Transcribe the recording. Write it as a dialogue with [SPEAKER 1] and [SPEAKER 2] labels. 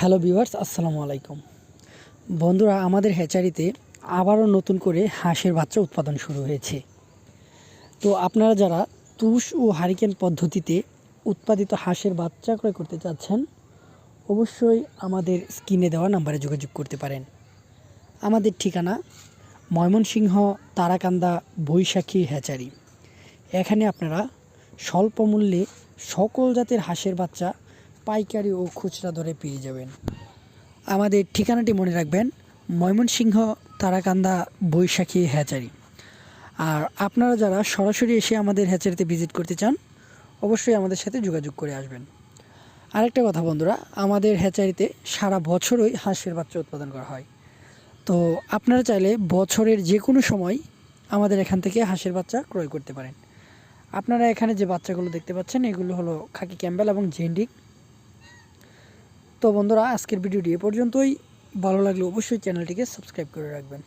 [SPEAKER 1] Hello viewers, আসসালামু আলাইকুম। বন্ধুরা, আমাদের হ্যাচারিতে আবারও নতুন করে হাঁসের বাচ্চা উৎপাদন শুরু হয়েছে। তো আপনারা যারা তুষ ও হারিকেন পদ্ধতিতে উৎপাদিত হাঁসের বাচ্চা ক্রয় করতে চাচ্ছেন, অবশ্যই আমাদের স্ক্রিনে দেওয়া নাম্বারে যোগাযোগ করতে পারেন। আমাদের ঠিকানা ময়মনসিংহ তারাকান্দা বৈশাখী হ্যাচারি। এখানে আপনারা স্বল্প মূল্যে সকল জাতের হাঁসের বাচ্চা পাইকারি ও খুচরা দরে পেয়ে যাবেন। আমাদের ঠিকানাটি মনে রাখবেন, ময়মনসিংহ, তারাকান্দা, বৈশাখী হ্যাচারি। আর আপনারা যারা সরাসরি এসে আমাদের হ্যাচারিতে ভিজিট করতে চান, অবশ্যই আমাদের সাথে যোগাযোগ করে আসবেন। আরেকটা কথা বন্ধুরা, আমাদের হ্যাচারিতে সারা বছরই হাঁসের বাচ্চা উৎপাদন করা হয়। তো আপনারা চাইলে বছরের যে কোনো সময় আমাদের এখান থেকে হাঁসের বাচ্চা ক্রয় করতে পারেন। আপনারা এখানে যে বাচ্চাগুলো দেখতে পাচ্ছেন, এগুলো হলো খাকি ক্যাম্বেল এবং জেন্ডিক। তো বন্ধুরা আজকের ভিডিওটি এ পর্যন্তই। ভালো লাগলে অবশ্যই চ্যানেলটিকে সাবস্ক্রাইব করে রাখবেন।